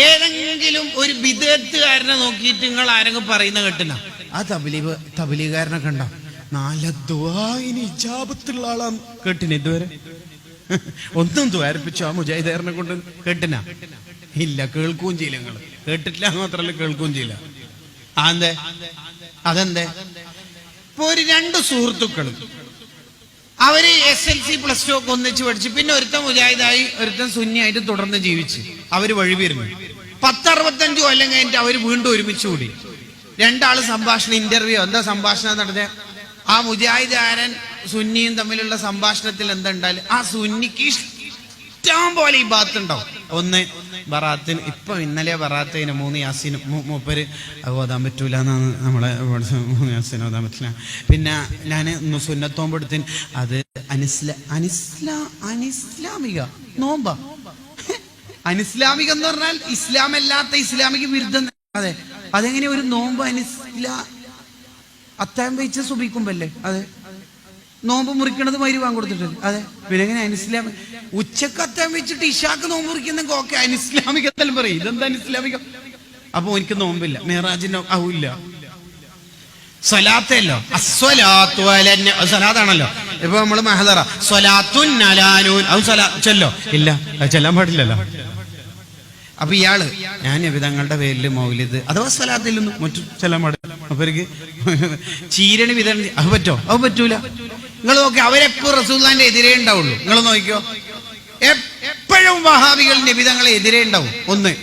ഏതെങ്കിലും ഒരു വിദേത്തുകാരനെ നോക്കിയിട്ട് നിങ്ങൾ ആരെങ്കിലും പറയുന്ന കേട്ടില്ല? ആ തബലീഗ് തബലീകാരനൊക്കെ കണ്ട? നല്ല ദ്വായിന് ഇജാബത്തുള്ള ആളാണ് കേട്ടിന് ഇതുവരെ? ഒന്നും ദ്വാരപ്പിച്ചു ആ മുജാഹിദാരനെ കൊണ്ട് കേട്ടിന? ഇല്ല കേൾക്കുകയും ചെയ്യില്ല നിങ്ങൾ കേട്ടിട്ടില്ല മാത്രമല്ല കേൾക്കുകയും ചെയ്യില്ല. ആ എന്തേ? അതെന്തേ? ഇപ്പൊ ഒരു രണ്ട് സുഹൃത്തുക്കളും അവർ S L C plus two ഒക്കെ ഒന്നിച്ച് പഠിച്ചു പിന്നെ ഒരുത്തൻ മുജാഹിദായി ഒരുത്തൻ സുന്നിയായിട്ട് തുടർന്ന് ജീവിച്ച്. അവർ വഴിപിരുന്നു പത്തറുപത്തഞ്ചു കൊല്ലം കഴിഞ്ഞിട്ട് അവർ വീണ്ടും ഒരുമിച്ച് കൂടി. രണ്ടാൾ സംഭാഷണം ഇന്റർവ്യൂ എന്താ സംഭാഷണം നടത്തിയ ആ മുജാഹിദാരൻ സുന്നിയും തമ്മിലുള്ള സംഭാഷണത്തിൽ എന്താ ഉണ്ടായാലും ആ സുന്നിക്ക് ഇഷ്ടം പോലെ ഈ ഭാഗത്തുണ്ടാവും. ഒന്ന് ബറാത്തിന് ഇപ്പം ഇന്നലെ ബറാത്തിന് മൂന്ന് യാസിന് മൂപ്പര് അത് ഓതാൻ പറ്റൂല എന്നാണ് നമ്മളെ മൂന്ന് യാസിന് ഓതാൻ പറ്റില്ല. പിന്നെ ഞാൻ സുന്നത്തോമ്പെടുത്തിന് അത് അനിസ്ല അനിസ്ലാ അനിസ്ലാമിക നോമ്പ. അനിസ്ലാമിക എന്ന് പറഞ്ഞാൽ ഇസ്ലാം അല്ലാത്ത ഇസ്ലാമിക വിരുദ്ധം അതെ. അതെങ്ങനെ ഒരു നോമ്പ് അനുസ്ല അത്തായം വെച്ച് സുബിക്കുമ്പല്ലേ അതെ. നോമ്പ് മുറിക്കണത് മരി കൊടുത്തിട്ടില്ല അതെ. പിന്നെ എങ്ങനെ? അനുസ്ലാമി ഉച്ചക്കത്താൻ വെച്ചിട്ട് ഇഷാക്ക് നോമ്പ് മുറിക്കുന്നെങ്കിൽ ഓക്കെ അനിസ്ലാമിക തലം പറയും. ഇതെന്താ അനുസ്ലാമിക അപ്പൊ എനിക്ക് നോമ്പില്ല. മേറാജിന്റെ ആവില്ല സ്വലാത്തല്ലോ. അസ്വലാത്തു സ്വലാത്താണല്ലോ. ഇപ്പൊ നമ്മൾ മഹദറ. സ്വലാത്തുൻ നലാനൂൻ. അത് സ്വലാ ചെല്ലോ. ഇല്ല. ചെല്ലാൻ പാടില്ലല്ലോ. അപ്പൊ ഇയാൾ ഞാൻ വിധങ്ങളുടെ പേരിൽ മൗലിദ് അഥവാ സ്വലാത്തില്ലെന്നും നിന്നും മറ്റു ചെല്ലാൻ പാടില്ല. അപ്പൊ ചീരണി വിതരണം അത് പറ്റോ? അത് പറ്റൂല. നിങ്ങൾ നോക്കി അവരെപ്പോ റസൂല്ലാന്റെ എതിരേ ഉണ്ടാവുള്ളൂ. നിങ്ങൾ നോക്കിയോ എപ്പോഴും വഹാബികൾ നബിതങ്ങളെ എതിരേ ഉണ്ടാവും. ഒന്ന്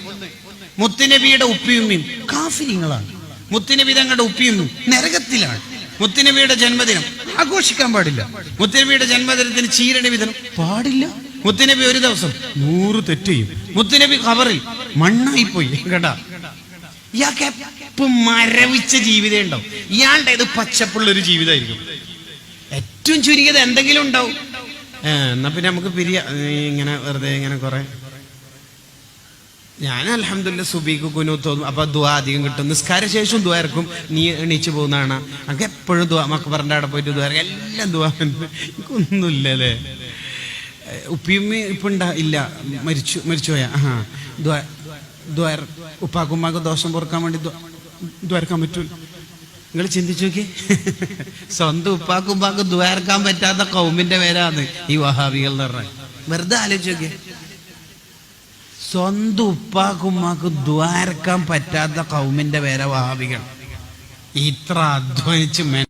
മുത്തുനബിയുടെ ഉപ്പിയുമ്മയും കാഫിരിങ്ങളാണ്. മുത്തുനബി തങ്ങളുടെ ഉപ്പിയുമ്മയും നരകത്തിലാണ്. മുത്തുനബിയുടെ ജന്മദിനം ആഘോഷിക്കാൻ പാടില്ല. മുത്തുനബിയുടെ ജന്മദിനത്തിന് ചീരണി വിതരണം പാടില്ല. മുത്തുനബി ഒരു ദിവസം നൂറ് തെറ്റെയും മുത്തുനബി കവറിൽ മണ്ണായി പോയി. കേട്ടാ? ഇയാൾക്ക് എപ്പം മരവിച്ച ജീവിതം ഉണ്ടാവും. ഇയാളുടെ ഇത് പച്ചപ്പുള്ള ഒരു ജീവിതമായിരിക്കും. ഏറ്റവും ചുരുങ്ങിയത് എന്തെങ്കിലും ഉണ്ടാവും. എന്നാ പിന്നെ നമുക്ക് പിരിയ ഇങ്ങനെ വെറുതെ ഇങ്ങനെ കുറെ. ഞാൻ അലഹമില്ല സുബീക്ക് കുനു തോന്നും. അപ്പൊ ദുആ അധികം കിട്ടും. നിസ്കാര ശേഷം ദുആ ഇറക്കും. നീ എണീച്ചു പോകുന്നതാണ്. അങ്ങ് എപ്പോഴും ദുആ. മക്കബറിന്റെ അവിടെ പോയിട്ട് ഇറക്കും. എല്ലാം ദുആ എനിക്കൊന്നുമില്ലല്ലേ ഉപ്പിയമ്മ ഇപ്പൊ ഉണ്ടാ ഇല്ല. മരിച്ചു മരിച്ചു പോയാ. ആ ദ്വാ ദ്വാര ഉപ്പാക്കുമ്മാക്ക് ദോഷം പൊറുക്കാൻ വേണ്ടി ദ്വാരക്കാൻ പറ്റൂല. നിങ്ങൾ ചിന്തിച്ചു നോക്കി. സ്വന്തം ഉപ്പാക്കും ഉപ്പാക്കും ദ്വാരക്കാൻ പറ്റാത്ത കൗമിന്റെ പേരാണ് ഈ വഹാബികൾ എന്ന് പറഞ്ഞത് വെറുതെ ആലോചിച്ച് നോക്കിയേ. സ്വന്തം ഉപ്പാക്കും ഉമ്മാക്കും ദ്വാരക്കാൻ പറ്റാത്ത കൗമിന്റെ പേര വഹാബികൾ. ഇത്ര അധ്വാനിച്ച്